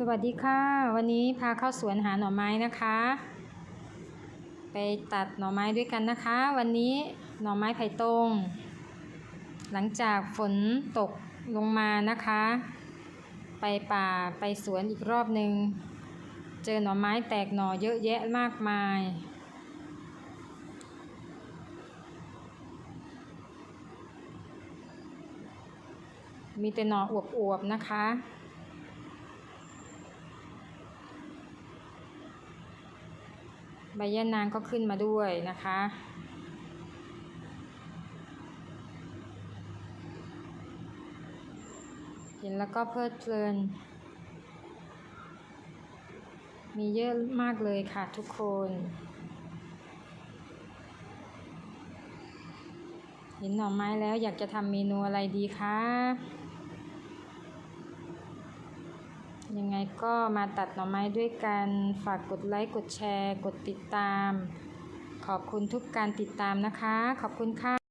สวัสดีค่ะ วันนี้พาเข้าสวนหาหน่อไม้นะคะ ไปตัดหน่อไม้ด้วยกันนะคะ วันนี้หน่อไม้ไผ่ตรงหลังจากฝนตกลงมานะคะ ไปป่าไปสวนอีกรอบหนึ่งเจอหน่อไม้แตกหน่อเยอะแยะมากมาย มีแต่หน่ออวบๆนะคะ ใบย่านางก็ขึ้นมาด้วยนะคะเห็นแล้วก็เพลิดเพลิน มีเยอะมากเลยค่ะทุกคน เห็นหน่อไม้แล้วอยากจะทำเมนูอะไรดีคะ ยังไงก็มาตัดหน่อไม้ด้วยกัน ฝากกดไลค์ กดแชร์ กดติดตาม ขอบคุณทุกการติดตามนะคะ ขอบคุณค่ะ